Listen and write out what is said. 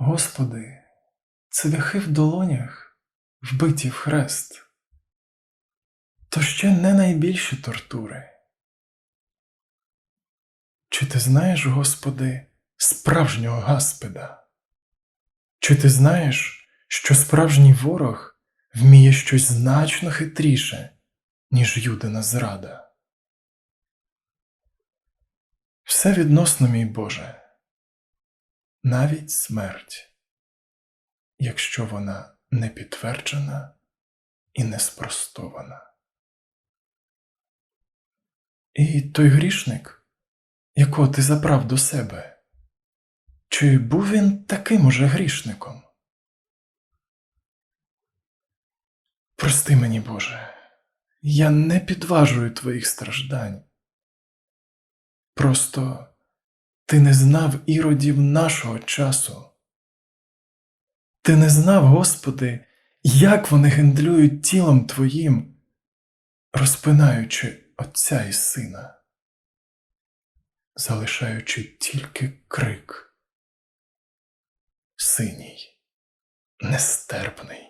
Господи, цвяхи в долонях, вбиті в хрест, то ще не найбільші тортури. Чи ти знаєш, Господи, справжнього гаспеда? Чи ти знаєш, що справжній ворог вміє щось значно хитріше, ніж юдина зрада? Все відносно, мій Боже, навіть смерть, якщо вона не підтверджена і не спростована. І той грішник, якого ти забрав до себе, чи був він таким уже грішником? Прости мені, Боже, я не підважую твоїх страждань. Просто ти не знав іродів нашого часу. Ти не знав, Господи, як вони гендлюють тілом Твоїм, розпинаючи Отця і Сина, залишаючи тільки крик, синій, нестерпний.